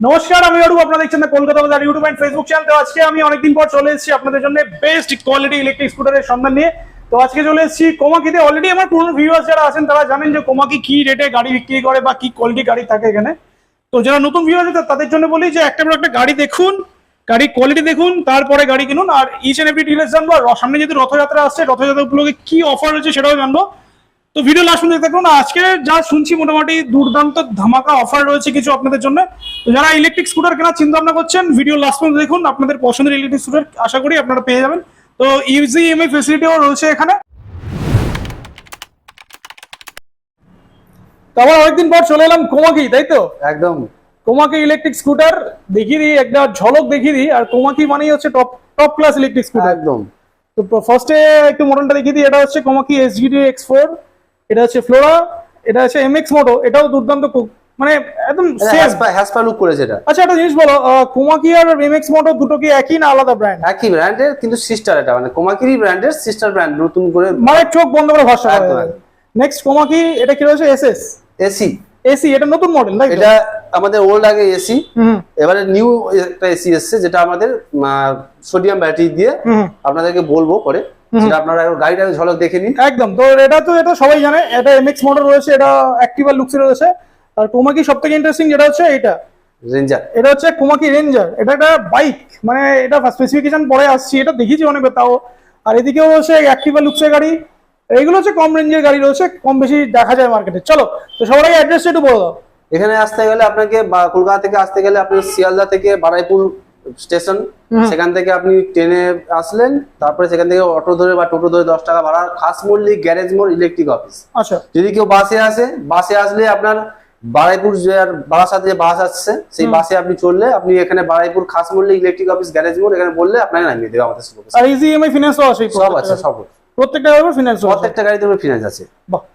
নমস্কার, আমি অরূপ, আপনারা দেখছেন কলকাতা বাজার ইউটিউব অ্যান্ড ফেসবুক চ্যানেল তো আজকে আমি অনেকদিন পর চলে এসেছি আপনাদের জন্য বেস্ট কোয়ালিটি ইলেকট্রিক স্কুটারের সন্ধান নিয়ে। তো আজকে চলে এসেছি কোমাকিতে। অলরেডি আমার পুরনো ভিউয়ার্স যারা আছেন, তারা জানেন যে কোমাকি কি রেটে গাড়ি বিক্রি করে বা কি কোয়ালিটি গাড়ি থাকে এখানে। তো যারা নতুন ভিউয়ার্স আছে, তাদের জন্য বলি যে একটা বড় একটা গাড়ি দেখুন, গাড়ির কোয়ালিটি দেখুন, তারপরে গাড়ি কিনুন। আর ইচ এন্ড এভরি ডিটেলস জানব। আর সামনে যদি রথযাত্রা আসছে রথযাত্রা উপলক্ষে কি অফার রয়েছে সেটাও জানব। তো ভিডিও লাস্ট পর্যন্ত দেখুন আজকে যা শুনছি মোটামুটি দুর্দান্ত ধামাকা অফার রয়েছে কিছু আপনাদের জন্য। তো যারা ইলেকট্রিক স্কুটার কেনার চিন্তা ভাবনা করছেন ভিডিও লাস্ট পর্যন্ত দেখুন আপনাদের পছন্দের ইলেকট্রিক স্কুটার আশা করি আপনারা পেয়ে যাবেন। তো ইউজি ইএমআই ফেসিলিটিও রয়েছে এখানে। তো আবার অনেকদিন পর চলে এলাম কোমাকি তাই তো? একদম। কোমাকি ইলেকট্রিক স্কুটার দেখিয়ে দিই একটা ঝলক দেখিয়ে দিই আর কোমাকি মানেই হচ্ছে top top class electric scooter একদম। তো ফার্স্টে একটু মডেলটা দেখিয়ে দিই এটা হচ্ছে কোমাকি এসজিডি এক্স ফোর এটা হচ্ছে ফ্লোরা এটা হচ্ছে এমএক্স মোটো এটাও দুর্দান্ত খুব- মানে একদম সেম হ্যাসপা লুক করেছে এটা। আচ্ছা একটা জিনিস বলো কোমাকি আর এমএক্স মোটো দুটো কি একই না আলাদা ব্র্যান্ড একই ব্র্যান্ডের কিন্তু সিস্টার এটা মানে কোমাকিরি ব্র্যান্ডের সিস্টার ব্র্যান্ড নতুন করে মানে চোখ বন্ধ করে ভরসা একদম, করে নেক্সট কোমাকি এটা কি রয়েছে? এসএস এসি এসি এটা নতুন মডেল তাই এটা আমাদের ওল্ড আগে এসি হুম। এবারে নিউ একটা এসি এসছে যেটা আমাদের সোডিয়াম ব্যাটারি দিয়ে আপনাদেরকে বলব পরে। সেটা আপনারা গাড়িটা ঝলক দেখে নিন। একদম। তো এটা তো এটা সবাই জানে এটা এমএক্স মডেল রয়েছে এটা অ্যাক্টিভা লুকস রয়েছে। আর কোমাকি সব থেকে ইন্টারেস্টিং যেটা হচ্ছে এটা রেঞ্জার এটা হচ্ছে কোমাকি রেঞ্জার এটা একটা বাইক মানে এটা স্পেসিফিকেশন পরে আসছি এটা দেখেছি তাও। আর এদিকেও রয়েছে অ্যাক্টিভা লুকসের গাড়ি। এইগুলো হচ্ছে কম রেঞ্জের গাড়ি রয়েছে কম বেশি দেখা যায় মার্কেটে চলো তো সবার আগে অ্যাড্রেসটা একটু বলে দাও। এখানে আসতে গেলে আপনাকে কলকাতা থেকে আসতে গেলে আপনি শিয়ালদা থেকে বারাইপুর স্টেশন সেখান থেকে আপনি ট্রেনে আসলেন তারপরে সেখান থেকে অটো ধরে বা টোটো ধরে দশ টাকা ভাড়া খাস মল্লিক গ্যারেজ মোড় ইলেকট্রিক অফিস আচ্ছা। যদি কেউ বাসে আসে বাসে আসলে আপনার বারাইপুর যে আর বারাসাত যে বাস আসছে সেই বাসে আপনি চললে আপনি এখানে বারাইপুর খাস মল্লিক ইলেকট্রিক অফিস গ্যারেজ মোড় এখানে বললে আপনাকে নামিয়ে দেবে আমাদের আর ইজি ইএমআই ফিনান্সও আছে সব আছে সব আছে। প্রত্যেকটা ব্যাপার ফিনান্স প্রত্যেকটা গাড়িতে ফিনান্স আছে।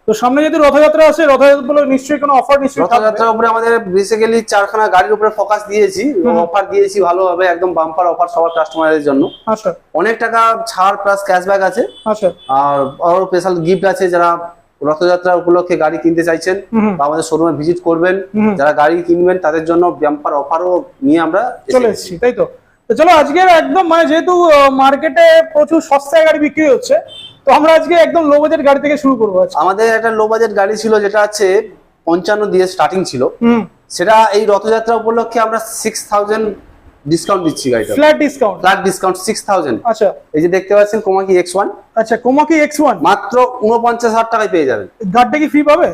তো সামনে যদি রথযাত্রা আছে রথযাত্রা বলে নিশ্চয়ই কোনো অফার নিশ্চয়ই রথযাত্রার উপরে আমাদের বেসিক্যালি চারখানা গাড়ির উপরে ফোকাস দিয়েছি। অফার দিয়েছি ভালোভাবে একদম বাম্পার অফার সবার কাস্টমারদের জন্য। আচ্ছা অনেক টাকা ছাড় প্লাস ক্যাশব্যাক আছে। আচ্ছা আর আরও স্পেশাল গিফট আছে যারা রথযাত্রা উপলক্ষে গাড়ি কিনতে চাইছেন বা আমাদের শোরুমে ভিজিট করবেন। যারা গাড়ি কিনবেন তাদের জন্য বাম্পার অফারও নিয়ে আমরা চলে এসেছি তাই তো? তো চলো আজকে একদম মানে যেহেতু মার্কেটে প্রচুর সস্তায় গাড়ি বিক্রি হচ্ছে তো আমরা আজকে একদম লো বাজেট গাড়ি থেকে শুরু করব আমাদের একটা লো বাজেট গাড়ি ছিল যেটা আছে পঞ্চান্ন দিয়ে স্টার্টিং ছিল। হুম। সেটা এই রথযাত্রা উপলক্ষে আমরা সিক্স থাউজেন্ড ডিসকাউন্ট দিচ্ছি গাড়িটা flat discount flat discount six thousand আচ্ছা। এই যে দেখতে পাচ্ছেন কোমাকি এক্স ওয়ান আচ্ছা কোমাকি এক্স ওয়ান মাত্র উনপঞ্চাশ হাজার টাকায় পেয়ে যাবেন। গাড়িটা কি ফ্রি পাবে?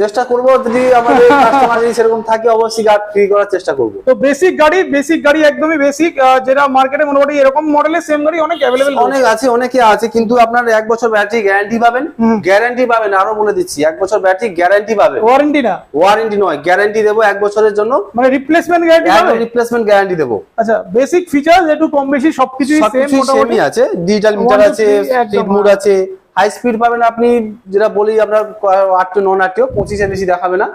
চেষ্টা করব যদি আমাদের কাস্টমার যদি সেরকম থাকে অবশ্যই গাড়ি ফ্রি করার চেষ্টা করব। তো বেসিক গাড়ি বেসিক গাড়ি একদমই বেসিক যেটা মার্কেটে মোটামুটি এরকম মডেলের সেম গাড়ি অনেক অ্যাভেলেবেল অনেক আছে অনেকে আছে কিন্তু আপনার এক বছর ব্যাটারি গ্যারান্টি পাবেন। গ্যারান্টি পাবেন আরও বলে দিচ্ছি এক বছর ব্যাটারি গ্যারান্টি পাবেন। ওয়ারেন্টি না? ওয়ারেন্টি নয় গ্যারান্টি দেবো এক বছরের জন্য। মানে রিপ্লেসমেন্ট গ্যারান্টি পাবে রিপ্লেসমেন্ট গ্যারান্টি দেবো। আচ্ছা বেসিক ফিচার একটু কম বেশি সবকিছুই সেম মোটামুটি? আছে ডিজিটাল মিটার আছে স্পিড মোড আছে। হাই স্পিড পাবেন আপনি যেটা বলি আপনার আট টু নন আটটিও পঁচিশের বেশি দেখাবে না।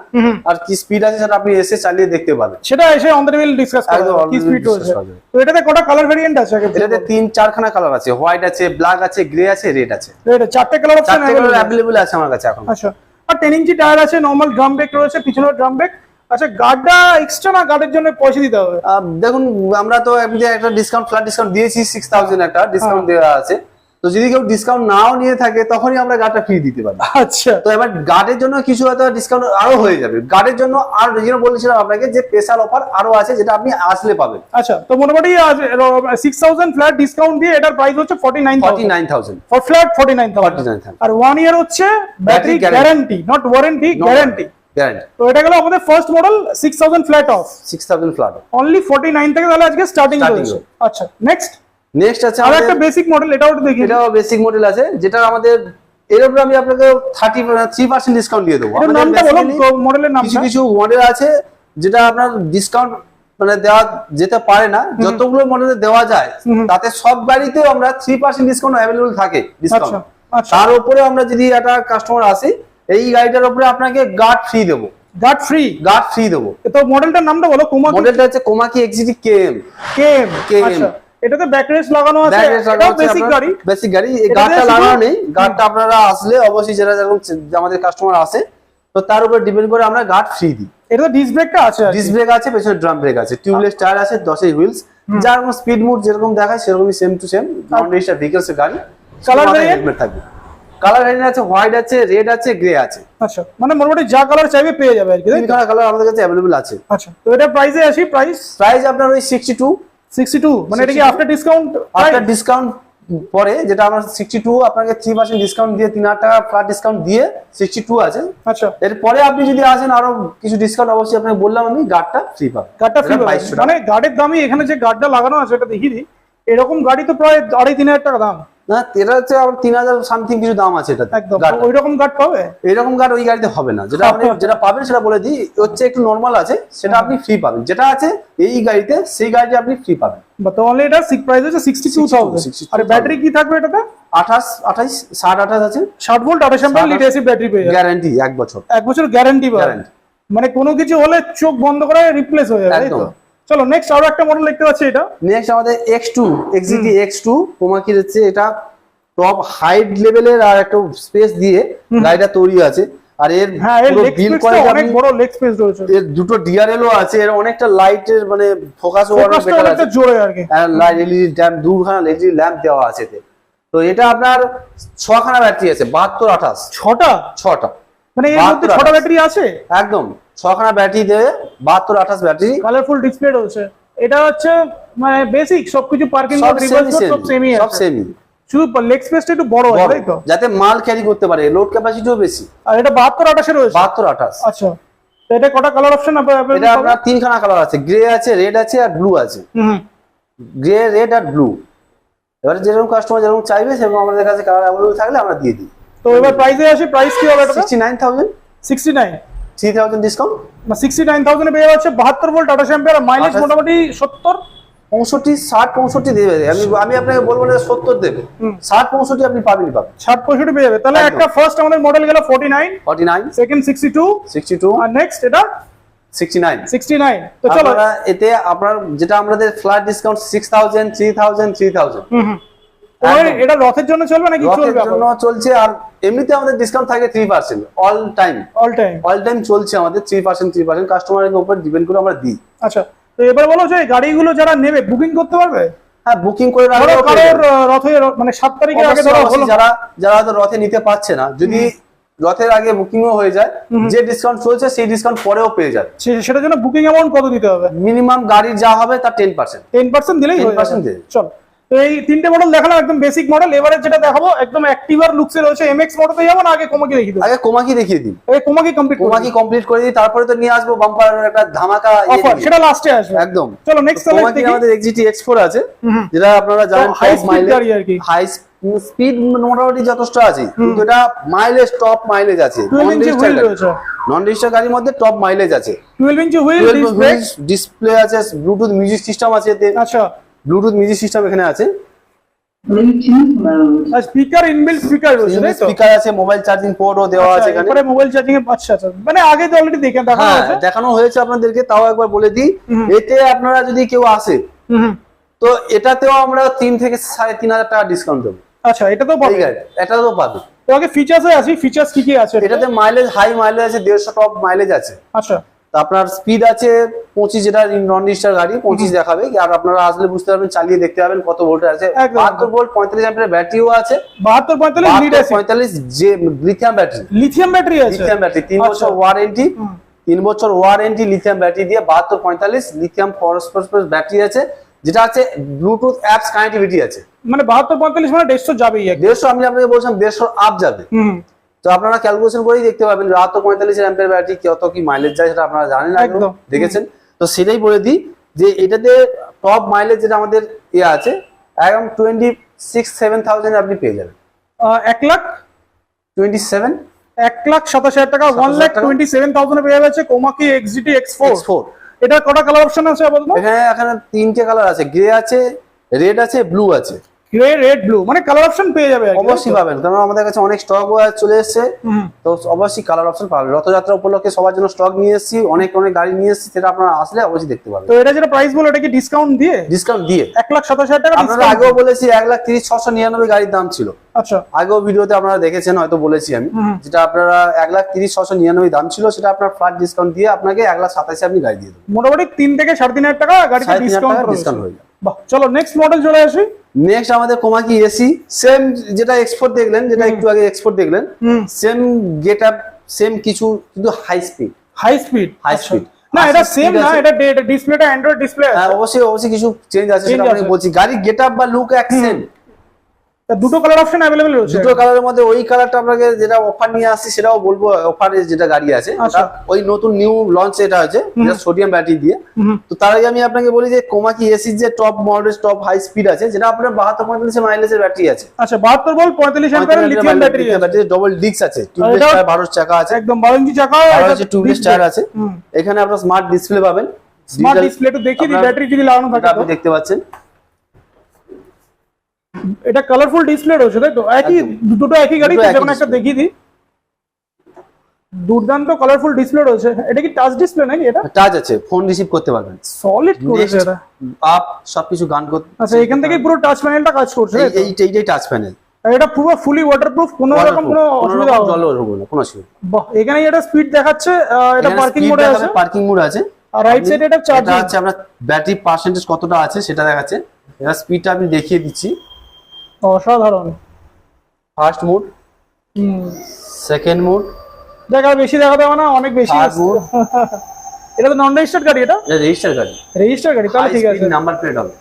আর কি স্পিড আছে সেটা আপনি এসে চালিয়ে দেখতে পাবেন। সেটা এসে অন দ্য ডিসকাস করা কি স্পিড যাবে। তো এটাতে কটা কালার ভেরিয়েন্ট আছে এটাতে তিন চারখানা কালার আছে হোয়াইট আছে ব্ল্যাক আছে গ্রে আছে রেড আছে। এটা চারটে কালার অপশন অ্যাভেলেবল আছে। আমার কাছে এখন। আচ্ছা আর টেন ইঞ্চি টায়ার আছে নর্মাল ড্রাম ব্রেক রয়েছে পিছনের ড্রাম ব্রেক আচ্ছা গার্ডটা এক্সট্রা না গার্ডের জন্য পয়সা দিতে হবে? দেখুন আমরা তো একটা ডিসকাউন্ট ফ্ল্যাট ডিসকাউন্ট দিয়েছি সিক্স থাউজেন্ড একটা ডিসকাউন্ট দেওয়া আছে। তো যদি কেউ ডিসকাউন্ট নাও নিয়ে থাকে তখনই আমরা গাড়িটা ফ্রি দিতে পারি। আচ্ছা। তো এবার গার্ডের জন্য কিছু হয়তো ডিসকাউন্ট আরও হয়ে যাবে। গার্ডের জন্য আর যেন বলেছিলাম আপনাকে যে স্পেশাল অফার আরও আছে যেটা আপনি আসলে পাবেন। আচ্ছা তো মোটামুটি সিক্স থাউজেন্ড ফ্ল্যাট ডিসকাউন্ট দিয়ে এটার প্রাইস হচ্ছে forty nine forty nine thousand for flat forty nine thousand R one year হচ্ছে battery guarantee not warranty guarantee guarantee তো এটা গেল আমাদের first model six thousand flat off six thousand flat only forty nine থেকে তাহলে আজকে starting আচ্ছা next next আছে আর একটা বেসিক মডেল এটাও একটু দেখি এটাও বেসিক মডেল আছে যেটা আমাদের এর উপরে আমি আপনাকে থার্টি থ্রি পার্সেন্ট ডিসকাউন্ট দিয়ে দেবো। নামটা বলো মডেলের কিছু কিছু মডেল আছে যেটা আপনার ডিসকাউন্ট মানে দেওয়া যেতে পারে না। যতগুলো মডেলে দেওয়া যায় তাতে সব গাড়িতেও আমরা থ্রি পার্সেন্ট ডিসকাউন্ট অ্যাভেলেবল থাকে আচ্ছা ডিসকাউন্ট আচ্ছা। তার উপরে আমরা যদি একটা কাস্টমার আসে এই গাড়িটার উপরে আপনাকে গার্ড ফ্রি দেবো। গার্ড ফ্রি গার্ড ফ্রি দেবো। তো মডেলটার নামটা বলো কুমার মডেলটা হচ্ছে কোমাকি এক্সিটি কেএম কেএম আচ্ছা। এটাতে ব্যাক রেস্ট লাগানো আছে এটাও বেসিক গাড়ি। বেসিক গাড়ি এই শুধু- লাগানো নেই গার্ডটা আপনারা আসলে অবশ্যই যারা যেরকম আমাদের কাস্টমার আসে তো তার উপর ডিপেন্ড করে আমরা গার্ড ফ্রি দিই। এটা ডিস ব্রেকটা আছে আর ডিস ব্রেক আছে পেছনে ড্রাম ব্রেক আছে টিউবলেস টায়ার আছে দশের হুইলস যার স্পিড মুড যেরকম দেখায় সেরকমই same to same non register vehicles গাড়ি Colour variant? থাকবে। কালার ভ্যারিয়েন্ট আছে হোয়াইট আছে রেড আছে গ্রে আছে। আচ্ছা মানে মোটামুটি যা কালার চাইবে পেয়ে যাবে আর কি তাই কালার আমাদের কাছে অ্যাভেলেবল আছে। আচ্ছা তো এটা প্রাইসে আসি প্রাইস প্রাইস আপনার ওই সিক্সটি টু সিক্সটি টু মানে এটা কি আফটার ডিসকাউন্ট আফটার ডিসকাউন্ট পরে যেটা আমার সিক্সটি টু আপনাকে থ্রি পার্সেন্ট ডিসকাউন্ট দিয়ে তিন হাজার টাকা ফ্ল্যাট ডিসকাউন্ট দিয়ে আছে। আচ্ছা। এরপরে আপনি যদি আসেন আরও কিছু ডিসকাউন্ট অবশ্যই আপনাকে বললাম আমি গার্ডটা ফ্রি পাবেন। গাড়িটা ফ্রি এটা 2200 টাকা। মানে গার্ডের দামই এখানে যে গার্ডটা লাগানো আছে এটা দেখিয়ে দিই। এরকম গাড়ি তো প্রায় আড়াই তিন হাজার টাকা দাম। না এটা হচ্ছে আবার তিন হাজার সামথিং কিছু দাম আছে এটা ওই রকম গাড়ি পাবে? এরকম গাড়ি ওই গাড়িতে হবে না। যেটা আপনি যেটা পাবেন সেটা বলে দিই হচ্ছে একটু নর্মাল আছে সেটা আপনি ফ্রি পাবেন। যেটা আছে এই গাড়িতে সেই আপনি ফ্রি পাবেন। এটা সিক প্রাইস আছে সিক্সটি টু থাউজেন্ড আর ব্যাটারি কি থাকবে এটাতে? আঠাশ ষাট আঠাশ আছে। ষাট ভোল্ট আঠাশ অ্যাম্পিয়ার 60 লিড এসি ব্যাটারি পেয়ে গ্যারান্টি এক বছর। এক বছর গ্যারান্টি মানে কোনো কিছু হলে চোখ বন্ধ করে রিপ্লেস হয়ে যাবে একদম। চলো নেক্সট আরও একটা মডেল দেখতে পাচ্ছি এটা। নেক্সট আমাদের এক্স টু এক্সিটি এক্স টু কোমাকির হচ্ছে এটা টপ হাইট লেভেলের আর একটা স্পেস দিয়ে গাড়িটা তৈরি আছে। আর এর হ্যাঁ এর লেগ বিল স্পেসটা অনেক বড় লেগ স্পেস রয়েছে এর দুটো ডিআরএলও আছে এর অনেকটা লাইটের মানে ফোকাস ফোকাসটা বেটার আছে। জোরে আর কি। লাইট এলইডি ল্যাম্প দুখানা এলইডি ল্যাম্প দেওয়া আছে এতে। তো এটা আপনার ছখানা ব্যাটারি আছে বাহাত্তর আঠাশ। ছটা? ছটা। মানে এর মধ্যে 72 ছটা ব্যাটারি আছে? একদম। ছখানা ব্যাটারি বাহাত্তর আঠাশ ব্যাটারি। কালারফুল ডিসপ্লে রয়েছে। এটা হচ্ছে মানে বেসিক সবকিছু পার্কিং সব রিভার্স সেমি সব সেমি সব সেমি শুধু লেগ স্পেসটা একটু বড় আছে তাই তো? যাতে মাল ক্যারি করতে পারে লোড ক্যাপাসিটিও বেশি। আর এটা বাহাত্তর আঠাশে রয়েছে? বাহাত্তর আঠাশ। আচ্ছা। তো এটা কটা কালার অপশন এটা আপনার তিনখানা কালার আছে। গ্রে আছে রেড আছে আর ব্লু আছে। হুম গ্রে রেড আর ব্লু এবারে যেরকম কাস্টমার যেরকম চাইবে সেরকম আমাদের কাছে কালার অ্যাভেলেবল থাকলে আমরা দিয়ে দিই। তো এবার প্রাইসে আসি প্রাইস কি হবে এটা ডিসকাউন্ট বা পেয়ে যাচ্ছে ভোল্ট মাইলেজ মোটামুটি পঁয়ষট্টি ষাট পঁয়ষট্টি দেবে। আমি আমি আপনাকে বলব না সত্তর দেবে। ষাট পঁয়ষট্টি আপনি পাবেন। ষাট পঁয়ষট্টি পেয়ে যাবে। তাহলে একটা ফার্স্ট আমাদের মডেল গেল forty nine forty nine second sixty two sixty two আর নেক্সট এটা সিক্সটি নাইন সিক্সটি নাইন তো চলো। এতে আপনার যেটা আমাদের flat discount six thousand three thousand three thousand এটা রথের জন্য চলবে নাকি চলবে জন্য চলছে আর এমনিতে আমাদের ডিসকাউন্ট থাকে three percent all time all time all time চলছে আমাদের থ্রি পার্সেন্ট থ্রি পার্সেন্ট কাস্টমারের উপর ডিপেন্ড করে আমরা দিই। আচ্ছা তো এবার বলো যে গাড়িগুলো যারা নেবে বুকিং করতে পারবে? হ্যাঁ বুকিং করে পেয়ে কারোর। রথে মানে সাত তারিখের আগে ধরো হলো। যারা যারা হয়তো রথে নিতে পারছে না যদি রথের আগে বুকিংও হয়ে যায় যে ডিসকাউন্ট চলছে সেই ডিসকাউন্ট পরেও পেয়ে সে- সেটার জন্য বুকিং অ্যামাউন্ট কত দিতে হবে? মিনিমাম গাড়ি যা হবে তার টেন পার্সেন্ট টেন পার্সেন্ট দিলেই হয়ে 10% যাবে দেবে। চল। তো এই তিনটে মডেল দেখালাম একদম বেসিক মডেল এবারে যেটা দেখাবো একদম অ্যাক্টিভার লুকসে রয়েছে। এমএক্স মডেলে যাব না আগে কোমাকে দেখিয়ে দেবো? আগে কোমাকি দেখিয়ে দিই এই কোমাকে কমপ্লিট কোমাকি কমপ্লিট করে দিই তারপরে তো নিয়ে আসব বাম্পার একটা ধামাকা ইয়ে অফার সেটা লাস্টে আসবে। একদম। চলো নেক্সট তাহলে দেখি। আমাদের এক্সিটি এক্স আছে যেটা আপনারা জানেন speed মাইলেজ গাড়ি আর কি। হাই স্পিড মোটামুটি যথেষ্ট আছে কিন্তু এটা মাইলেজ টপ মাইলেজ আছে। 12 ইঞ্চি হুইল রয়েছে। নন রেজিস্টার গাড়ির মধ্যে টপ মাইলেজ আছে। 12 ইঞ্চি হুইল ডিসপ্লে আছে ব্লুটুথ মিউজিক সিস্টেম আছে এতে। আচ্ছা ব্লুটুথ মিউজিক সিস্টেম এখানে আছে। স্পিকার ইনবিল্ট স্পিকার রয়েছে তাই তো? স্পিকার আছে মোবাইল চার্জিং পোর্টও দেওয়া আছে এখানে। মোবাইল চার্জিং এর আচ্ছা আচ্ছা। মানে আগে তো অলরেডি দেখে হ্যাঁ হয়েছে। দেখানো হয়েছে আপনাদেরকে তাও একবার বলে দিই। এতে আপনারা যদি কেউ আসে। তো এটাতেও আমরা তিন থেকে সাড়ে তিন হাজার টাকা ডিসকাউন্ট দেবো। আচ্ছা এটা তো পাবে। আছে পাবে। তো আগে ফিচার্সে আসি ফিচার্স কি কি আছে? এটাতে মাইলেজ হাই মাইলেজ আছে দেড়শো টপ মাইলেজ আছে। আচ্ছা। আপনার স্পিড আছে পঁচিশ যেটা নন রেজিস্টার গাড়ি পঁচিশ দেখাবে। আর আপনারা আসলে বুঝতে পারবেন চালিয়ে দেখতে পাবেন কত ভোল্টের আছে। বাহাত্তর ভোল্ট পঁয়ত্রিশ অ্যাম্পিয়ার ব্যাটারিও আছে। বাহাত্তর পঁয়তাল্লিশ পঁয়তাল্লিশ যে লিথিয়াম ব্যাটারি লিথিয়াম ব্যাটারি আছে। লিথিয়াম ব্যাটারি তিন আচ্ছা। বছর ওয়ারেন্টি তিন বছর ওয়ারেন্টি লিথিয়াম ব্যাটারি দিয়ে বাহাত্তর পঁয়তাল্লিশ লিথিয়াম ফসফরাস ব্যাটারি আছে। যেটা আছে ব্লুটুথ অ্যাপস কানেক্টিভিটি আছে। মানে বাহাত্তর পঁয়তাল্লিশ মানে দেড়শো যাবেই দেড়শো আমি আপনাকে বলছিলাম দেড়শো আপ যাবে। তো আপনারা ক্যালকুলেশন করেই দেখতে পাবেন বাহাত্তর পঁয়তাল্লিশ অ্যাম্পের ব্যাটারি কত কি মাইলেজ যায় সেটা আপনারা জানেন একদম। দেখেছেন? তো সেটাই বলে দিই যে এটাতে টপ মাইলেজ যেটা আমাদের ইয়ে আছে একদম টোয়েন্টি সিক্স সেভেন থাউজেন্ড আপনি পেয়ে যাবেন। এক লাখ? টোয়েন্টি সেভেন এক লাখ সাতাশ হাজার টাকা one lakh twenty seven thousand পেয়ে যাচ্ছে কোমাকি এক্সিটি এক্স ফোর ফোর এটা কটা কালার অপশন আছে আপাতত এখানে এখানে তিনটে কালার আছে গ্রে আছে রেড আছে ব্লু আছে। গ্রে রেড ব্লু মানে কালার অপশন পেয়ে যাবে অবশ্যই পাবেন। কারণ আমাদের কাছে অনেক স্টক চলে এসেছে। তো অবশ্যই কালার অপশন পাবেন। রথযাত্রা উপলক্ষে সবার জন্য স্টক নিয়ে এসেছি। অনেক অনেক গাড়ি নিয়ে এসেছি। সেটা আপনারা আসলে অবশ্যই দেখতে পাবেন। তো এটা যেটা প্রাইস বলো এটা কি ডিসকাউন্ট দিয়ে? ডিসকাউন্ট দিয়ে। এক লাখ সাতাশ হাজার টাকা আপনারা আগেও বলেছি এক লাখ তিরিশ ছশো নিরানব্বই গাড়ির দাম ছিল। আচ্ছা। আগেও ভিডিওতে আপনারা দেখেছেন হয়তো বলেছি আমি। যেটা আপনারা এক লাখ তিরিশ ছশো নিরানব্বই দাম ছিল সেটা আপনার ফ্ল্যাট ডিসকাউন্ট দিয়ে আপনাকে এক লাখ সাতাশে আপনি গাড়ি দিয়ে দেবেন। মোটামুটি তিন থেকে সাড়ে তিন হাজার টাকা গাড়িতে সাড়ে তিন হাজার ডিসকাউন্ট হয়ে যাবে। চলো নেক্সট মডেল চলে আসি। নেক্সট আমাদের কোমাকি এসি সেম যেটা এক্সপোর্ট দেখলেন যেটা একটু আগে এক্সপোর্ট দেখলেন সেম গেট আপ সেম কিছু কিন্তু high speed high speed high speed না এটা সেম না এটা ডিসপ্লেটা অ্যান্ড্রয়েড ডিসপ্লে অবশ্যই অবশ্যই কিছু চেঞ্জ আছে সেটা আমি বলছি। গাড়ি গেট আপ বা লুক এক সেম দুটো কালার অপশন অ্যাভেলেবল রয়েছে? দুটো কালারের মধ্যে ওই কালারটা আপনাকে যেটা অফার নিয়ে আসছি সেটাও বলব অফারে যেটা গাড়ি আছে আচ্ছা। ওই নতুন নিউ লঞ্চ এটা হয়েছে যেটা সোডিয়াম ব্যাটারি দিয়ে। তো তার আগে আমি আপনাকে বলি যে কোমাকি এসির যে top model top high speed আছে যেটা আপনার বাহাত্তর পঁয়তাল্লিশ মাইলেজের ব্যাটারি আছে। আচ্ছা বাহাত্তর বল পঁয়তাল্লিশ ampere lithium battery battery double disc আছে। টিউবলেস টায়ার চাকা আছে। একদম বারো ইঞ্চি চাকা হচ্ছে টিউবলেস টায়ার আছে। এখানে আপনার স্মার্ট ডিসপ্লে পাবেন। স্মার্ট ডিসপ্লে একটু দেখিয়ে দিই ব্যাটারি যদি লাগানো থাকে আপনি দেখতে পাচ্ছেন। এটা কালারফুল ডিসপ্লে রয়েছে তাই তো? একই দুটো একই গাড়ি যেমন একটা দেখিয়ে দিই। দুর্দান্ত কালারফুল ডিসপ্লে রয়েছে। এটা কি টাচ ডিসপ্লে নাকি এটা? টাচ আছে ফোন রিসিভ করতে পারবেন। সলিড করেছে এটা। আপ সবকিছু গান করতে আচ্ছা এখান থেকেই পুরো টাচ প্যানেলটা কাজ করছে এই- এই এইটাই টাচ প্যানেল আর এটা পুরো ফুলি ওয়াটারপ্রুফ কোনো রকম কোনো অসুবিধা হবে না। কোনো অসুবিধা বাহ এখানে এটা স্পিড দেখাচ্ছে এটা পার্কিং মোডে আছে। পার্কিং মোড আছে। আর রাইট সাইডে এটা চার্জিং হচ্ছে আপনার ব্যাটারি পার্সেন্টেজ কতটা আছে সেটা দেখাচ্ছে। এটা স্পিডটা আমি দেখিয়ে দিচ্ছি। অসাধারণ। ফার্স্ট মুড সেকেন্ড মুড দেখা বেশি দেখা দেবে না অনেক বেশি। আছে এটা তো নন রেজিস্টার্ড গাড়ি এটা? এটা রেজিস্টার গাড়ি। রেজিস্টার গাড়ি তাহলে ঠিক আছে। নাম্বার প্লেট হবে।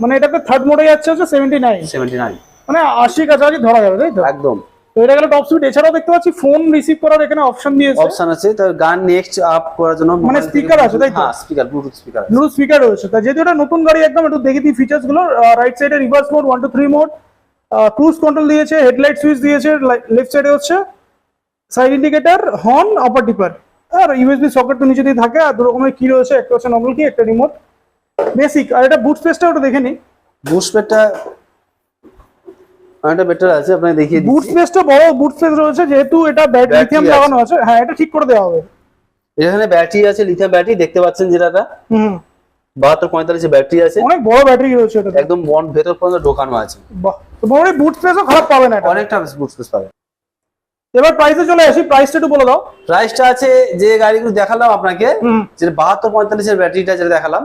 মানে এটাতে থার্ড মোডে যাচ্ছে হচ্ছে সেভেন্টি নাইন সেভেন্টি নাইন মানে আশি কাছাকাছি ধরা যাবে তাই তো? একদম। তো এটা গেলে টপ স্পিড এছাড়াও দেখতে পাচ্ছি ফোন রিসিভ করার এখানে অপশন দিয়েছে। অপশন আছে তো গান নেক্সট আপ করার জন্য মানে থেকে- আছে, তাই তো? হ্যাঁ স্পিকার ব্লুটুথ স্পিকার আছে। ব্লু স্পিকার রয়েছে। তা যেহেতু এটা নতুন গাড়ি একদম একটু দেখে দিই ফিচার্সগুলো রাইট সাইডে reverse mode one two three mode cruise control দিয়েছে হেডলাইট সুইচ দিয়েছে লেফট সাইডে হচ্ছে side indicator horn upper dipper আর ইউএসবি সকেট তো নিচে দিয়ে থাকে আর দু রকমের কি রয়েছে একটা হচ্ছে নর্মাল কি একটা রিমোট বেসিক আর এটা বুট স্পেসটা ওটা দেখে নি বুট স্পেডটা অনেকটা বেটার আছে আপনাকে দেখিয়ে বুট স্পেসটা বড় বুট স্পেস রয়েছে যেহেতু এটা Battery লিথিয়াম লাগানো আছে। হ্যাঁ এটা ঠিক করে দেওয়া হবে। এখানে ব্যাটারি আছে লিথিয়াম ব্যাটারি দেখতে পাচ্ছেন যেটা হুম। বাহাত্তর পঁয়তাল্লিশ ব্যাটারি আছে। অনেক বড় ব্যাটারি রয়েছে এটা একদম বন ভেতর পর্যন্ত ঢোকানো আছে। বাহ তো মোটামুটি বুট স্পেসও খারাপ পাবে না এটা অনেকটা বুট স্পেস পাবে এবার প্রাইসে চলে আসি প্রাইসটা একটু বলে দাও। প্রাইসটা আছে যে গাড়িগুলো দেখালাম আপনাকে যেটা বাহাত্তর পঁয়তাল্লিশের ব্যাটারিটা যেটা দেখালাম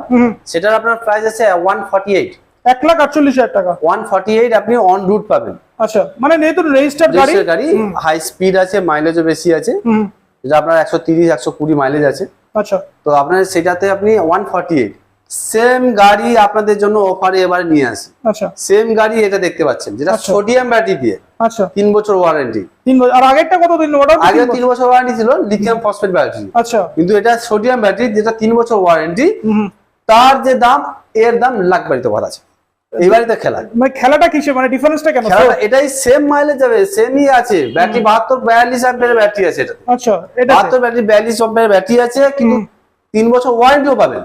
সেটার আপনার প্রাইস আছে ওয়ান ফর্টি এইট এক লাখ আটচল্লিশ হাজার টাকা। ওয়ান ফর্টি এইট আপনি অন রুট পাবেন। আচ্ছা মানে যেহেতু রেজিস্টার্ড গাড়ি হাই স্পিড আছে মাইলেজও বেশি আছে। যেটা আপনার একশো তিরিশ একশো কুড়ি মাইলেজ আছে। আচ্ছা। তো আপনার সেটাতে আপনি ওয়ান ফর্টি এইট সেম গাড়ি আপনাদের জন্য অফারে এবারে নিয়ে আসি। আচ্ছা। সেম গাড়ি এটা দেখতে পাচ্ছেন যেটা আচ্ছা। সোডিয়াম ব্যাটারি দিয়ে। আচ্ছা। তিন বছর ওয়ারেন্টি তিন বছর আর আগেরটা কত দিন? ওটা আগে তিন বছর। ওয়ারেন্টি ছিল লিথিয়াম ফসফেট ব্যাটারি আচ্ছা। কিন্তু এটা সোডিয়াম ব্যাটারি যেটা তিন বছর ওয়ারেন্টি তার যে দাম এর দাম লাখ বাড়িতে আছে। এই বাড়িতে খেলা। মানে খেলাটা কিসে মানে ডিফারেন্সটা কেন? খেলাটা এটাই সেম মাইলেজ যাবে সেমই আছে। ব্যাটারি বাহাত্তর বিয়াল্লিশ অ্যাম্পিয়ার ব্যাটারি আছে এটা। আচ্ছা এটা বাহাত্তর ব্যাটারি বিয়াল্লিশ অ্যাম্পিয়ার ব্যাটারি আছে কিন্তু তিন বছর ওয়ারেন্টিও পাবেন।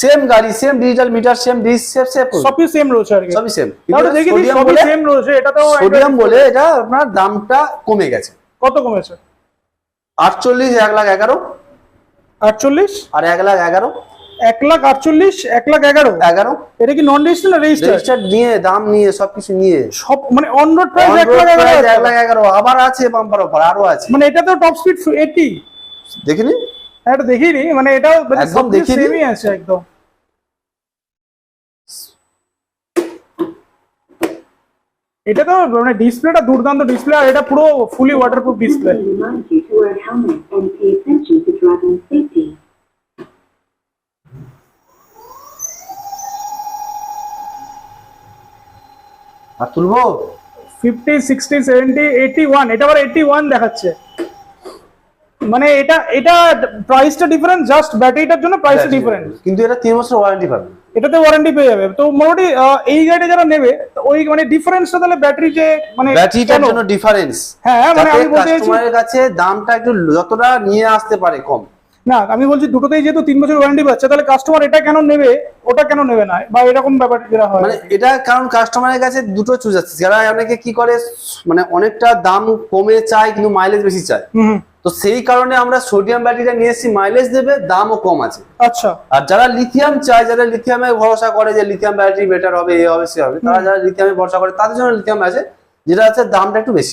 সেম গাড়ি same digital meter same disc same same সবই সেম রয়েছে আর কি। সবই সেম তাহলে দেখি সবই সেম রয়েছে এটাতেও সোডিয়াম বলে এটা আপনার দামটা কমে গেছে। কত কমেছে? আটচল্লিশ এক লাখ এগারো। আটচল্লিশ? আর এক লাখ এগারো। এক লাখ আটচল্লিশ এক লাখ এগারো। এগারো। এটা কি নন রেজিস্টার না রেজিস্টার নিয়ে দাম নিয়ে সবকিছু নিয়ে। সব মানে অন রোড প্রাইস এক লাখ এক এগারো লাখ এগারো আবার আছে বাম্পার অফার আরও আছে। মানে এটা তো টপ স্পিড এইটি দেখিনি? এটা দেখিনি। মানে এটাও মানে একদম দিই। আছে একদম। এটা তো মানে ডিসপ্লেটা দুর্দান্ত ডিসপ্লে আর এটা পুরো ফুলি ওয়াটারপ্রুফ ডিসপ্লে আর তুলবো? Fifty sixty seventy eighty one এটা আবার এইটি ওয়ান দেখাচ্ছে। মানে এটা এটা প্রাইসটা ডিফারেন্ট জাস্ট ব্যাটারিটার জন্য প্রাইসটা ডিফারেন্ট কিন্তু এটা তিন বছর ওয়ারেন্টি পাবেন এটাতে ওয়ারেন্টি পেয়ে যাবে। তো মোটামুটি এই গাড়িটা যারা নেবে ওই মানে ডিফারেন্সটা তাহলে ব্যাটারি যে মানে ব্যাটারিটার জন্য ডিফারেন্স হ্যাঁ মানে আমি বলতে চাইছি কাছে দামটা একটু যতটা নিয়ে আসতে পারে কম। না আমি বলছি দুটোতেই যেহেতু তিন বছর ওয়ারেন্টি পাচ্ছে তাহলে কাস্টমার এটা কেন নেবে ওটা কেন নেবে না? বা এরকম ব্যাপার যেটা হয়। মানে এটা কারণ কাস্টমারের কাছে দুটো চুজ আছে। যারা অনেকে কি করে মানে অনেকটা দাম কমে চায় কিন্তু মাইলেজ বেশি চায়। তো সেই কারণে আমরা সোডিয়াম ব্যাটারিটা নিয়ে এসেছি মাইলেজ দেবে দামও কম আছে। আচ্ছা। আর যারা লিথিয়াম চায় যারা লিথিয়ামে ভরসা করে যে লিথিয়াম ব্যাটারি বেটার হবে এ হবে সে হবে তারা যারা লিথিয়ামে ভরসা করে তাদের জন্য লিথিয়াম আছে যেটা আছে দামটা একটু বেশি।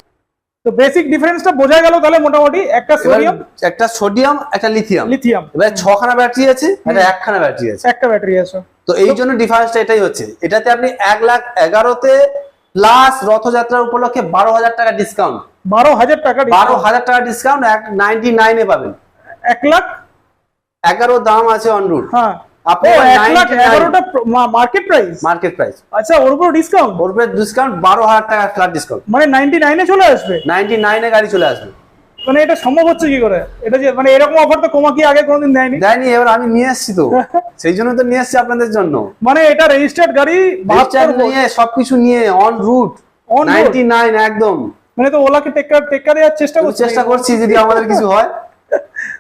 তো বেসিক ডিফারেন্সটা বোঝা গেল তাহলে মোটামুটি একটা সোডিয়াম একটা সোডিয়াম একটা লিথিয়াম লিথিয়াম এবার ছখানা ব্যাটারি আছে একটা একখানা ব্যাটারি আছে। একটা ব্যাটারি আছে। তো এই জন্য ডিফারেন্সটা এটাই হচ্ছে। এটাতে আপনি এক লাখ এগারোতে প্লাস রথযাত্রার উপলক্ষে বারো হাজার টাকা ডিসকাউন্ট বারো হাজার টাকা বারো হাজার টাকা ডিসকাউন্ট নাইনটি নাইনে পাবেন। এক লাখ? এগারো দাম আছে অনরুট হ্যাঁ। আপনি মার্কেট প্রাইস মার্কেট প্রাইস আচ্ছা ওর উপর ডিসকাউন্ট ওর উপরে ডিসকাউন্ট বারো হাজার টাকা ফ্ল্যাট ডিসকাউন্ট মানে নাইনটি নাইনে চলে আসবে? নাইনটি নাইনে গাড়ি চলে আসবে। মানে এটা সম্ভব হচ্ছে কি করে? এটা যে মানে এরকম অফার তো কমা কি আগে কোনোদিন দেয়নি? দেয়নি এবার আমি নিয়ে এসেছি তো। সেই জন্য তো নিয়ে এসেছি আপনাদের জন্য। মানে এটা রেজিস্টার্ড গাড়ি নিয়ে সবকিছু নিয়ে অন রুট? নাইনটি নাইন একদম। মানে তো ওলাকে টেক্কা টেক্কা দেওয়ার চেষ্টা করছি। চেষ্টা করছি যদি আমাদের কিছু হয়।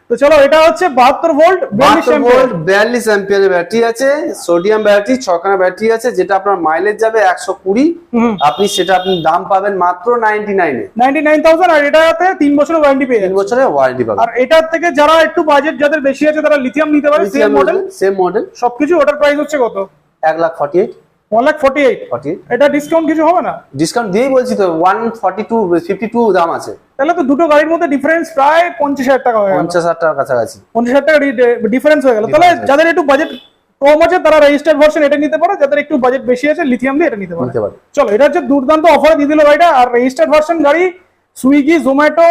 তো চলো এটা হচ্ছে বাহাত্তর ভোল্ট বাহাত্তর ভোল্ট বিয়াল্লিশ অ্যাম্পিয়ারের ব্যাটারি আছে সোডিয়াম ব্যাটারি ছখানা ব্যাটারি আছে যেটা আপনার মাইলেজ যাবে একশো কুড়ি। হুম। আপনি সেটা আপনি দাম পাবেন মাত্র নাইনটি নাইনে নাইনটি নাইন থাউজেন্ড আর এটাতে তিন বছরের ওয়ারেন্টি পেয়ে তিন যাবে বছরের ওয়ারেন্টি পাবেন। আর এটার থেকে যারা একটু বাজেট যাদের বেশি আছে তারা লিথিয়াম নিতে পারে সেম মডেল সেম মডেল সবকিছু ওটার প্রাইস হচ্ছে কত? এক lakh forty lakh forty eight forty eight এটা ডিসকাউন্ট কিছু হবে না? ডিসকাউন্ট দিয়েই বলছি তো one forty two fifty two দাম আছে। তাহলে তো দুটো গাড়ির মধ্যে ডিফারেন্স প্রায় পঞ্চাশ হাজার টাকা হয়ে গেল। টাকার কাছাকাছি। পঞ্চাশ হাজার টাকা ডিফারেন্স হয়ে গেল। তাহলে যাদের একটু বাজেট কম আছে তারা রেজিস্টার্ড ভার্সন এটা নিতে পারে যাদের একটু বাজেট বেশি আছে লিথিয়াম দিয়ে এটা নিতে পারে। চলো এটা হচ্ছে দুর্দান্ত অফার দিয়ে দিল গাড়িটা আর রেজিস্টার্ড ভার্সন গাড়ি সুইগি জোম্যাটো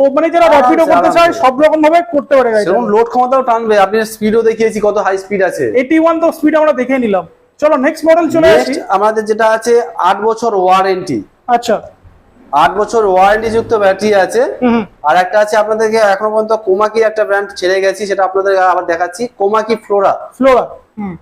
ও মানে যারা র্যাপিডো করতে চায় সব রকম ভাবে করতে পারে লোড ক্ষমতাও টানবে। আপনি স্পিডও দেখিয়েছি কত হাই স্পিড আছে। এইটি ওয়ান তো স্পিড আমরা দেখে নিলাম। চলো নেক্সট মডেল চলে আসি। আমাদের যেটা আছে আট বছর ওয়ারেন্টি আচ্ছা। আট বছর ওয়ারেন্টি যুক্ত ব্যাটারি আছে। আর একটা আছে আপনাদেরকে এখনও পর্যন্ত কোমাকি একটা ব্র্যান্ড ছেড়ে গেছি সেটা আপনাদের আবার দেখাচ্ছি কোমাকি ফ্লোরা ফ্লোরা হুম।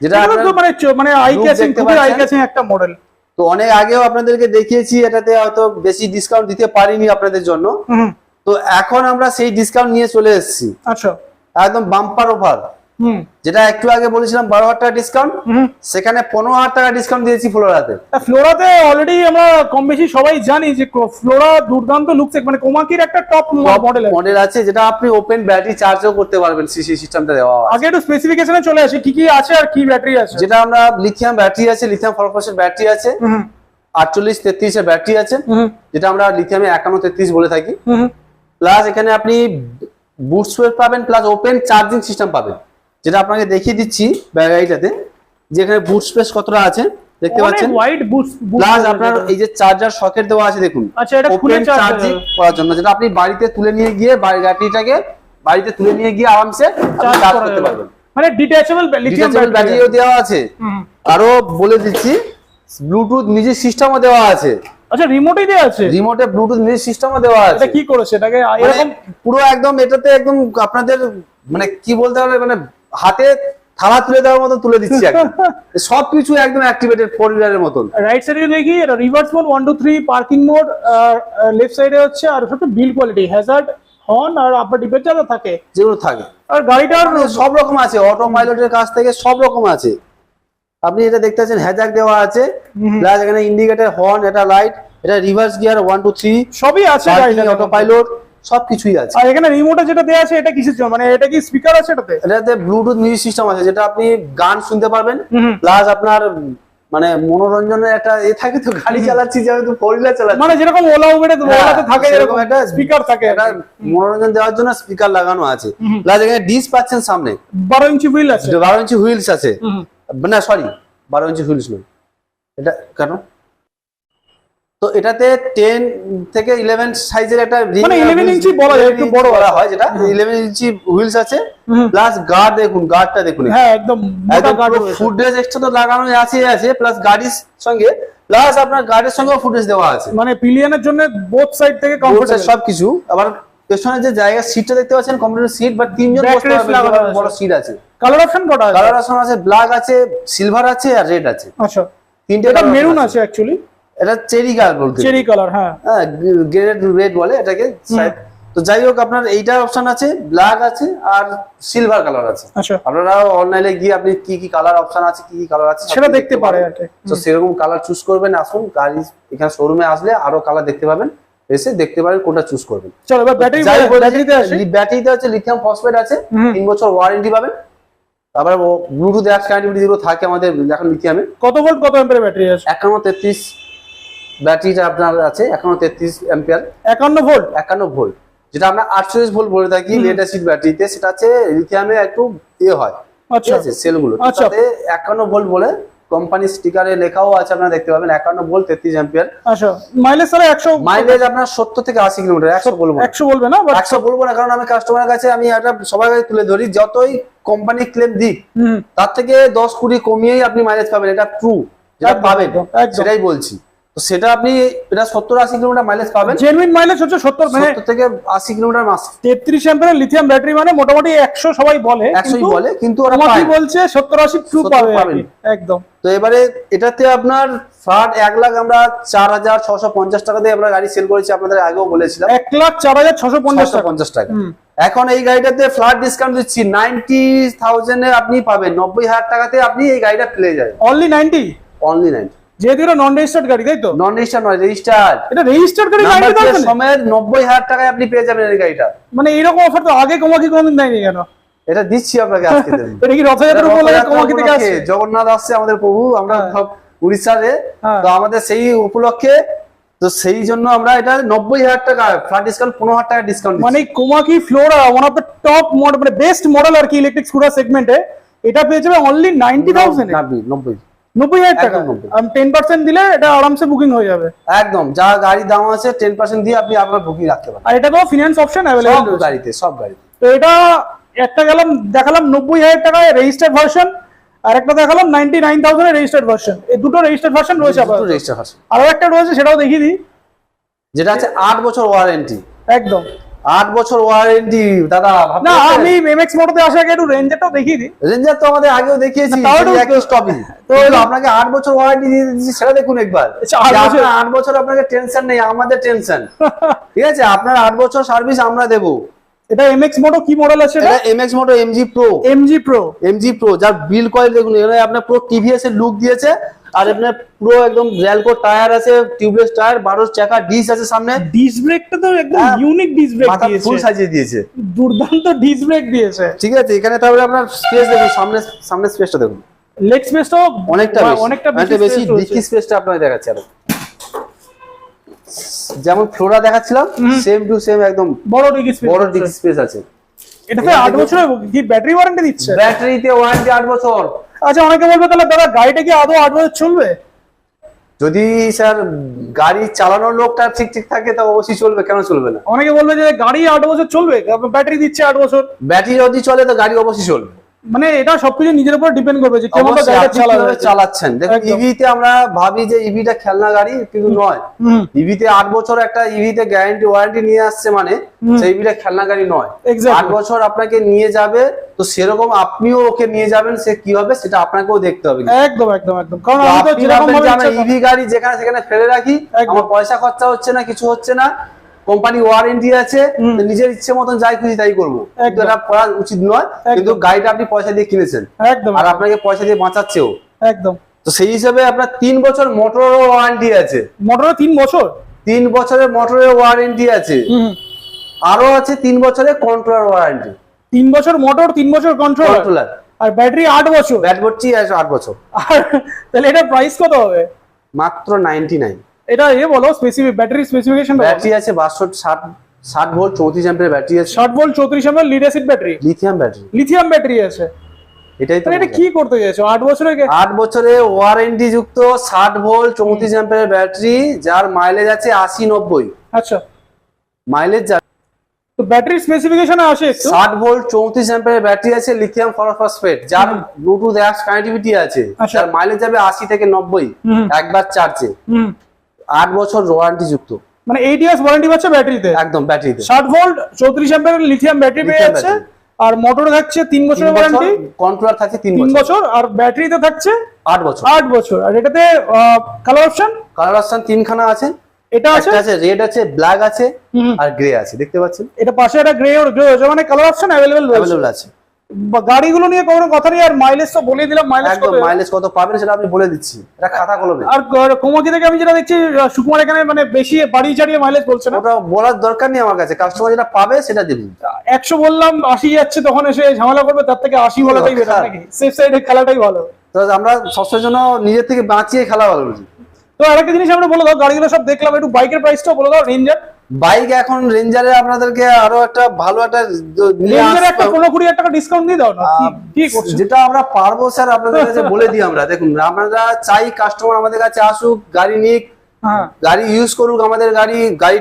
যেটা আপনার- মানে মানে আই ক্যাচিং খুবই আই? ক্যাচিং একটা মডেল তো অনেক আগেও আপনাদেরকে দেখিয়েছি এটাতে হয়তো বেশি ডিসকাউন্ট দিতে পারিনি আপনাদের জন্য। হুম তো এখন আমরা সেই ডিসকাউন্ট নিয়ে চলে এসেছি। আচ্ছা। একদম বাম্পার অফার যেটা একটু আগে বলেছিলাম বারো হাজার টাকা ডিসকাউন্ট সেখানে পনেরো হাজার টাকা ডিসকাউন্ট দিয়েছি ফ্লোরাতে ফ্লোরাতে অলরেডি আমরা কম বেশি সবাই জানি যে ফ্লোরা দুর্দান্ত লুকস মানে কোমাকির একটা টপ মডেল মডেল আছে যেটা আপনি ওপেন ব্যাটারি চার্জও করতে পারবেন সিসি সিস্টেমটা দেওয়া আগে একটু স্পেসিফিকেশনে চলে আসি কি কি আছে আর কি ব্যাটারি আছে? যেটা আমরা লিথিয়াম ব্যাটারি আছে লিথিয়াম ফরফসের ব্যাটারি আছে আটচল্লিশ তেত্রিশের ব্যাটারি আছে যেটা আমরা লিথিয়ামে একান্ন তেত্রিশ বলে থাকি। প্লাস এখানে আপনি বুট সুয়েট পাবেন প্লাস ওপেন চার্জিং সিস্টেম পাবেন। যেটা আপনাকে দেখিয়ে দিচ্ছি গাড়িটাতে যেখানে বুট স্পেস কতটা আছে দেখতে পাচ্ছেন? হোয়াইট বুস্ট প্লাস আপনার এই যে চার্জার সকেট দেওয়া আছে দেখুন আচ্ছা, এটা খুলে চার্জিং করার জন্য যেটা আপনি বাড়িতে তুলে নিয়ে গিয়ে ব্যাটারিটাকে বাড়িতে তুলে নিয়ে গিয়ে আরামসে চার্জ করতে পারবেন। মানে ডিট্যাচেবল লিথিয়াম ব্যাটারি ব্যাটারিও দেওয়া আছে। আরও বলে দিচ্ছি ব্লুটুথ নিজের সিস্টেমও দেওয়া আছে। আচ্ছা রিমোটই দেওয়া আছে? রিমোটে ব্লুটুথ নিজের সিস্টেমও দেওয়া আছে। এটা কি করেছে? এটাকে মানে এরকম পুরো একদম এটাতে একদম আপনাদের মানে কি বলতে হবে মানে হাতে থালা তুলে দেওয়ার মতো তুলে দিচ্ছি সবকিছু একদম অ্যাক্টিভেটেড ফোর হুইলারের মতন রাইট সাইডে দেখি reverse mode one two three parking mode left সাইডে হচ্ছে আর সব বিল কোয়ালিটি হ্যাজার্ড হর্ন আর আপার যা থাকে। যেগুলো থাকে। আর গাড়িটার সব রকম আছে অটো পাইলটের কাছ থেকে সব রকম আছে। আপনি এটা দেখতে পাচ্ছেন হ্যাজাক দেওয়া আছে। প্লাস এখানে ইন্ডিকেটর হর্ন এটা লাইট এটা reverse gear one two three সবই আছে অটো পাইলট সবকিছুই আছে। আর এখানে রিমোটে যেটা দেওয়া আছে এটা কিসের জন্য? মানে এটা কি স্পিকার আছে এটাতে? এটাতে ব্লুটুথ মিউজিক সিস্টেম আছে যেটা আপনি গান শুনতে পারবেন প্লাস আপনার মানে মনোরঞ্জনের একটা এ থাকে তো গাড়ি চালাচ্ছি যেহেতু ফোর হুইলার চালাচ্ছি। মানে যেরকম ওলা উবেরে ওলাতে থাকে এরকম একটা স্পিকার থাকে একটা মনোরঞ্জন দেওয়ার জন্য স্পিকার লাগানো আছে। প্লাস এখানে ডিস পাচ্ছেন সামনে। বারো ইঞ্চি হুইল আছে। বারো ইঞ্চি হুইলস আছে। না সরি বারো ইঞ্চি হুইলস নয়। এটা কেন? তো এটাতে টেন থেকে ইলেভেন সাইজের একটা মানে 11 ইঞ্চি বলা যায়, একটু বড় বলা হয় যেটা। ইলেভেন ইঞ্চি হুইলস আছে প্লাস গার্ড দেখুন গার্ডটা দেখুন হ্যাঁ একদম মোটা গার্ড ফুড ড্রেস এক্সট্রা তো লাগানো আছে আছে প্লাস গাড়ির সঙ্গে প্লাস আপনার গাড়ির সঙ্গেও ফুটেজ দেওয়া আছে। মানে পিলিয়নের জন্য বোথ সাইড থেকে কমফোর্ট সবকিছু আবার পেছনে যে জায়গা সিটটা দেখতে পাচ্ছেন কম্পিউটার সিট বা তিনজন বসতে আছে। বড় সিট আছে। কালার অপশন কটা আছে? কালার অপশন আছে ব্ল্যাক আছে সিলভার আছে আর রেড আছে। আচ্ছা। তিনটে মেরুন আছে। অ্যাকচুয়ালি এটা চেরি কালার বলতে চেরি কালার হ্যাঁ। হ্যাঁ গ্রেড রেড বলে এটাকে তো যাই হোক আপনার এইটা অপশন আছে ব্ল্যাক আছে আর সিলভার কালার আছে। আচ্ছা। আপনারা অনলাইনে গিয়ে আপনি কি কি কালার অপশন আছে কি কি কালার আছে সেটা দেখতে পারে তো সেরকম কালার চুজ করবেন আসুন গাড়ি এখানে শোরুমে আসলে আরও কালার দেখতে পাবেন। এসে দেখতে পারেন কোনটা চুজ করবেন। চলো এবার ব্যাটারি ব্যাটারিতে লি- ব্যাটারিতে হচ্ছে লিথিয়াম ফসফেট আছে। তিন বছর ওয়ারেন্টি পাবেন। আবার ব্লুটুথ অ্যাপস কানেক্টিভিটি যেগুলো থাকে আমাদের এখন লিথিয়ামে কত ভোল্ট কত অ্যাম্পিয়ার ব্যাটারি আছে? একান্ন তেত্রিশ ব্যাটারিটা আপনার আছে একান্ন তেত্রিশ অ্যাম্পিয়ার। 51 ভোল্ট। একান্ন ভোল্ট। যেটা আমরা আটচল্লিশ ভোল্ট বলে থাকি। লেটার ব্যাটারিতে সেটা হচ্ছে লিথিয়ামে একটু ইয়ে হয়। ঠিক আচ্ছা আছে সেলগুলো। আচ্ছা। তাতে একান্ন ভোল্ট বলে স্টিকারে লেখাও আছে আপনারা দেখতে পাবেন একান্ন ভোল্ট তেত্রিশ অ্যাম্পিয়ার। আচ্ছা। মাইলেজ তাহলে 100 মাইলেজ আপনার সত্তর থেকে আশি কিলোমিটার একশো বলব। 100 বলবে না একশো বলব না কারণ আমি কাস্টমারের কাছে আমি একটা সবার কাছে তুলে ধরি যতই কোম্পানি ক্লেম দিক তার থেকে দশ কুড়ি কমিয়েই আপনি মাইলেজ পাবেন এটা ট্রু যেটা পাবেন। সেটাই বলছি। সেটা আপনি এটা সত্তর আশি কিলোমিটার মাইলেজ পাবেন। জেনুইন মাইলেজ হচ্ছে 70 মানে সত্তর থেকে আশি কিলোমিটার মাস 33 অ্যাম্পিয়ার লিথিয়াম ব্যাটারি মানে মোটামুটি 100 সবাই বলে একশোই বলে কিন্তু ওরা পায় বলছে 70 80 ট্রু পাবে পাবেন। একদম। তো এবারে এটাতে আপনার ফ্ল্যাট এক লাখ আমরা চার হাজার ছশো পঞ্চাশ টাকা দিয়ে আমরা গাড়ি সেল করেছি আপনাদের আগেও বলেছিলাম। 1 লাখ 4650 ছশো টাকা। পঞ্চাশ টাকা। এখন এই গাড়িটাতে ফ্ল্যাট ডিসকাউন্ট দিচ্ছি নাইনটি থাউজেন্ডে আপনি পাবেন নব্বই হাজার টাকাতে আপনি এই গাড়িটা পেয়ে যাবেন। অনলি 90 অনলি নাইনটি যেহেতু এটা নন রেজিস্টার্ড গাড়ি তাই তো? নন রেজিস্টার নয় এটা রেজিস্টার্ড গাড়ি 90000 সময়ের নব্বই হাজার টাকায় আপনি পেয়ে যাবেন এই গাড়িটা। মানে এরকম অফার তো আগে কমাকি কোনদিন দেয়নি কেন? এটা দিচ্ছি আপনাকে আজকে এটা কি রথযাত্রা উপলক্ষে রথযাত্রা থেকে আসছে? জগন্নাথ আসছে আমাদের প্রভু আমরা হ্যাঁ। সব উড়িষ্যাতে। হ্যাঁ। তো আমাদের সেই উপলক্ষে তো সেই জন্য আমরা এটা নব্বই হাজার টাকা ফ্ল্যাট ডিসকাউন্ট পনেরো হাজার টাকা ডিসকাউন্ট মানে Komaki Flora one of the top model মানে বেস্ট মডেল আর কি ইলেকট্রিক স্কুটার সেগমেন্টে এটা পেয়ে যাবে অনলি নাইনটি থাউজেন্ড নব্বই। নব্বই হাজার টাকা। একদম 90 আর টেন পার্সেন্ট দিলে এটা আরামসে বুকিং হয়ে যাবে। একদম যা গাড়ির দাম আছে টেন পার্সেন্ট দিয়ে আপনি আপনার বুকিং রাখতে পারেন আর এটাতেও ফিনান্স অপশন অ্যাভেলেবল গাড়িতে সব গাড়িতে। তো এটা একটা গেলাম দেখালাম নব্বই হাজার টাকায় রেজিস্টার্ড ভার্সন আর একটা দেখালাম ninety nine thousand registered version এই দুটো রেজিস্টার্ড ভার্সন রয়েছে আবার দুটো register আছে। আরও একটা রয়েছে সেটাও দেখিয়ে দিই। যেটা আছে আট বছর ওয়ারেন্টি একদম। আট বছর ওয়ারেন্টি দাদা না আমি এমএক্স মোটরতে আসার আগে একটু রেঞ্জেরটাও দেখিয়ে দিই। রেঞ্জার তো আমাদের আগেও দেখিয়েছি একই স্টপই তো আপনাকে আট বছর ওয়ারেন্টি দিয়ে দিচ্ছি সেটা দেখুন একবার। আচ্ছা, আট বছর- আপনাকে টেনশন নেই আমাদের টেনশন ঠিক আছে আপনার আট বছর সার্ভিস আমরা দেবো। এটা এমএক্স মোটো কি মডেল আছে এটা? MX moto MG pro MG pro MG pro যার বিল কয়েল দেখুন এখানে আপনার পুরো টিভিএস এর লুক দিয়েছে আর আপনার পুরো একদম র্যালকো টায়ার আছে টিউবলেস টায়ার বারো চাকা ডিস আছে সামনে। ডিস ব্রেকটা তো একদম ইউনিক ডিস ব্রেক মাথা ফুল দিয়েছে সাজিয়ে দিয়েছে। দুর্দান্ত ডিস ব্রেক দিয়েছে। ঠিক আছে এখানে তারপরে আপনার স্পেস দেখুন সামনে সামনে স্পেসটা দেখুন। লেগ স্পেসটাও অনেকটা অনেকটা বেশি ডিকি স্পেসটা আপনাকে দেখাচ্ছি আরও। যেমন ফ্লোরা দেখাচ্ছিলাম সেম টু সেম একদম বড় ডিগি স্পেস বড় ডিকি স্পেস আছে। এটাতে আট বছরের কি ব্যাটারি ওয়ারেন্টি দিচ্ছে? ব্যাটারিতে ওয়ারেন্টি আট বছর। আচ্ছা অনেকে বলবে তাহলে দাদা গাড়িটা কি আদৌ আট বছর চলবে? যদি স্যার গাড়ি চালানোর লোকটা ঠিক ঠিক থাকে তা অবশ্যই চলবে। কেন চলবে না? অনেকে বলবে যে গাড়ি আট বছর চলবে ব্যাটারি দিচ্ছে আট বছর। ব্যাটারি যদি চলে তো গাড়ি অবশ্যই চলবে। মানে এটা সবকিছু নিজের উপর ডিপেন্ড করবে যে কেমন অবশ্যই গাড়িটা আপনি চালাচ্ছেন। দেখুন ইভিতে আমরা ভাবি যে ইভিটা খেলনা গাড়ি কিন্তু নয়। ইভিতে আট বছর একটা ইভিতে গ্যারান্টি ওয়ারেন্টি নিয়ে আসছে মানে সেই ইভিটা খেলনা গাড়ি নয়। Exactly. আট বছর আপনাকে নিয়ে যাবে তো সেরকম আপনিও ওকে নিয়ে যাবেন সে কি হবে সেটা আপনাকেও দেখতে হবে। একদম একদম একদম। কারণ আমি তো যেরকম ইভি গাড়ি যেখানে সেখানে ফেলে রাখি আমার পয়সা খরচা হচ্ছে না কিছু হচ্ছে না কোম্পানি ওয়ারেন্টি আছে নিজের ইচ্ছে মতন যাই খুশি তাই করব। এটা করা উচিত নয় কিন্তু গাড়িটা আপনি পয়সা দিয়ে কিনেছেন। একদম। আর আপনাকে পয়সা দিয়ে বাঁচাচ্ছেও। একদম। তো সেই হিসাবে আপনার তিন বছর মোটর ওয়ারেন্টি আছে। মোটরে তিন বছর? তিন বছরের মোটরের ওয়ারেন্টি আছে। আরও আছে তিন বছরের কন্ট্রোলার ওয়ারেন্টি তিন বছর মোটর তিন বছর কন্ট্রোল কন্ট্রোলার আর ব্যাটারি আট বছর? ব্যাট ভর্তি আছে আট বছর। আর তাহলে এটা প্রাইস কত হবে? মাত্র নাইনটি নাইন এটা এ বলো স্পেসিফিক ব্যাটারি স্পেসিফিকেশন ব্যাটারি আছে বাষট্টি ষাট ষাট ভোল্ট চৌত্রিশ অ্যাম্পের ব্যাটারি আছে। ষাট ভোল্ট চৌত্রিশ ML lead acid battery lithium battery lithium battery আছে। এটাই তো এটা কি করতে চাইছো? আট বছরে কে- আট বছরে ওয়ারেন্টি যুক্ত ষাট ভোল্ট চৌত্রিশ অ্যাম্পের ব্যাটারি যার মাইলেজ আছে আশি নব্বই। আচ্ছা। মাইলেজ তো ব্যাটারি স্পেসিফিকেশনে আসে একটু। ষাট ভোল্ট চৌত্রিশ অ্যাম্পের ব্যাটারি আছে লিথিয়াম ফসফেট যার ব্লুটুথ অ্যাপস কানেক্টিভিটি আছে। আচ্ছা। যার মাইলেজ যাবে আশি থেকে নব্বই। হুম। একবার চার্জে হুম। আট বছর ওয়ারেন্টি যুক্ত। মানে এইট ইয়ার্স ওয়ারেন্টি পাচ্ছে ব্যাটারিতে? একদম ব্যাটারিতে। ষাট ভোল্ট চৌত্রিশ এম্পিয়ার লিথিয়াম ব্যাটারি পেয়ে যাচ্ছে। আর মোটর থাকছে তিন বছরের ওয়ারেন্টি কন্ট্রোলার থাকে তিন বছর। আর ব্যাটারিতে থাকছে আট বছর। আট বছর। আর এটাতে কালার অপশন কালার অপশন তিনখানা আছে। এটা আছে? আছে রেড আছে ব্ল্যাক আছে। আর গ্রে আছে। দেখতে পাচ্ছেন? এটা পাশে একটা গ্রে ওর গ্রে হয়েছে মানে কালার অপশন অ্যাভেলেবল আছে। গাড়িগুলো নিয়ে কোনো কথা নেই আর মাইলেজ তো বলে দিলাম মাইলেজ একদম মাইলেজ কত পাবেন সেটা আমি বলে দিচ্ছি। এটা খাতা কলমে। আর কোমাকি থেকে আমি যেটা দেখছি সুকুমার এখানে মানে বেশি বাড়ি চাড়িয়ে মাইলেজ বলছে না? ওটা বলার দরকার নেই আমার কাছে। কাস্টমার যেটা পাবে সেটা দিবি একশো বললাম আশি যাচ্ছে তখন এসে ঝামেলা করবে তার থেকে আশি বলাটাই বেটার নাকি? সেফ সাইডে খেলাটাই ভালো। তো আমরা সবসময়ের জন্য নিজের থেকে বাঁচিয়ে খেলা ভালো তো আরেকটা জিনিস আমরা বলে দাও গাড়িগুলো সব দেখলাম একটু বাইকের প্রাইসটাও বলে দাও রেঞ্জার। বাইক এখন রেঞ্জারে আপনাদেরকে আরও একটা ভালো একটা রেঞ্জার একটা আসব। পনেরো কুড়ি হাজার টাকা ডিসকাউন্ট দিয়ে দাও না কি- করছ। যেটা আমরা পারব স্যার আপনাদের কাছে বলে দিই আমরা। দেখুন আমরা চাই কাস্টমার আমাদের কাছে আসুক গাড়ি নিক হ্যাঁ। গাড়ি ইউজ করুক আমাদের গাড়ি গাড়ি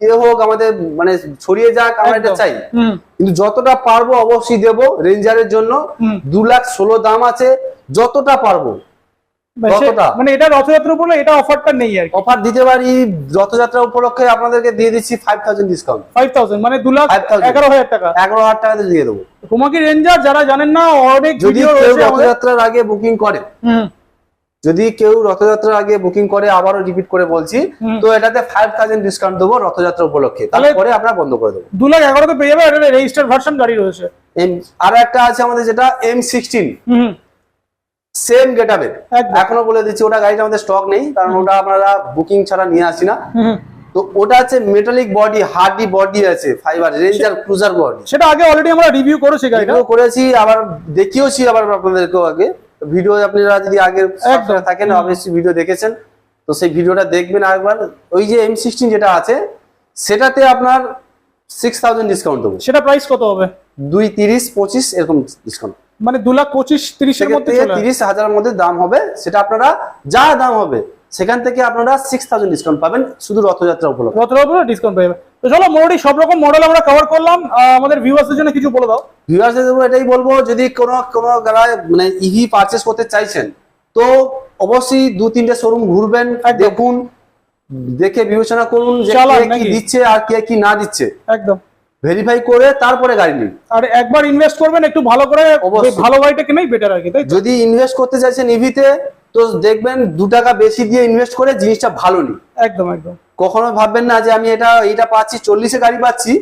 ইয়ে হোক আমাদের মানে ছড়িয়ে যাক আমরা এটা চাই। কিন্তু যতটা পারব অবশ্যই দেবো রেঞ্জারের জন্য। দু লাখ ষোলো দাম আছে যতটা পারব। মানে এটা রথযাত্রার উপরে এটা অফারটা নেই আর অফার দিতে পারি রথযাত্রা উপলক্ষে আপনাদেরকে দিয়ে দিচ্ছি five thousand discount five thousand মানে দু লাখ 5,000 এগারো হাজার টাকা। এগারো হাজার টাকাতে দিয়ে দেবো। তোমাকে রেঞ্জার যারা জানেন না অনেক যদি রথযাত্রার আগে বুকিং করে যদি কেউ রথযাত্রার আগে বুকিং করে আবারও রিপিট করে বলছি তো এটাতে ফাইভ থাউজেন্ড ডিসকাউন্ট দেবো রথযাত্রা উপলক্ষে। তারপরে আমরা বন্ধ করে দেবো। দু লাখ এগারোতে পেয়ে যাবে এটা রেজিস্টার্ড ভার্সন গাড়ি রয়েছে। আরও একটা আছে আমাদের যেটা এম সিক্সটিন হুম। সেম গেটাবে একদম। এখনও বলে দিচ্ছি ওটা গাড়িটা আমাদের স্টক নেই কারণ ওটা আমরা বুকিং ছাড়া নিয়ে আসি না। তো ওটা আছে মেটালিক বডি হার্ডি বডি আছে ফাইবার রেঞ্জার ক্রুজার বডি সেটা আগে অলরেডি আমরা রিভিউ করেছি গাড়িটা করেছি আবার দেখিয়েছি আবার আপনাদেরকেও আগে। ভিডিও আপনারা যদি আগে। থাকেন অবশ্যই ভিডিও দেখেছেন। তো সেই ভিডিওটা দেখবেন আরেকবার। ওই যে এম সিক্সটিন যেটা আছে সেটাতে আপনার সিক্স থাউজেন্ড ডিসকাউন্ট দেবো। সেটা প্রাইস কত হবে? দুই তিরিশ পঁচিশ এরকম ডিসকাউন্ট মানে দু লাখ পঁচিশ তিরিশের মধ্যে। তিরিশ হাজারের মধ্যে দাম হবে সেটা আপনারা যা দাম হবে সেখান থেকে আপনারা সিক্স থাউজেন্ড ডিসকাউন্ট পাবেন শুধু রথযাত্রা উপলক্ষে। রথের উপরে ডিসকাউন্ট যাবে তো চলো মোটামুটি সব রকম মডেল আমরা কভার করলাম। আমাদের ভিউয়ার্সদের জন্য কিছু বলে দাও। ভিউয়ার্সদের দেবো এটাই বলব যদি কোনো কোনো গাড়ি মানে ইভি পারচেস করতে চাইছেন তো অবশ্যই দু তিনটে শোরুম ঘুরবেন দেখুন দেখে বিবেচনা করুন যে কে কি? দিচ্ছে আর কে কি না দিচ্ছে। একদম। ভেরিফাই করে তারপরে গাড়ি নিন আর একবার ইনভেস্ট করবেন একটু ভালো করে ভালো গাড়িটা কেনাই বেটার আর কি তাই যদি ইনভেস্ট করতে চাইছেন ইভিতে তো দেখবেন দু টাকা বেশি দিয়ে ইনভেস্ট করে জিনিসটা ভালো নি একদম একদম। কখনো ভাববেন না যে আমি এটা এটা পাচ্ছি চল্লিশে গাড়ি পাচ্ছি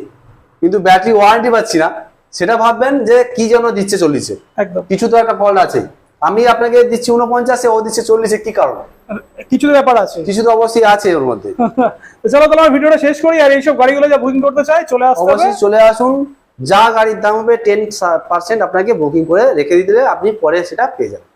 কিন্তু ব্যাটারি ওয়ারেন্টি পাচ্ছি না। সেটা ভাববেন যে কি জন্য দিচ্ছে চল্লিশে। একদম। কিছু তো একটা ফল্ট আছে আমি আপনাকে দিচ্ছি উনপঞ্চাশে ও দিচ্ছে চল্লিশে কি কারণ? কিছু তো ব্যাপার আছে। কিছু তো অবশ্যই আছে ওর মধ্যে। চলো তাহলে আমার ভিডিওটা শেষ করি আর এইসব গাড়িগুলো যা বুকিং করতে চাই চলে আসুন অবশ্যই চলে আসুন। যা গাড়ির দাম হবে টেন পার্সেন্ট আপনাকে বুকিং করে রেখে দিতে আপনি পরে সেটা পেয়ে যাবেন।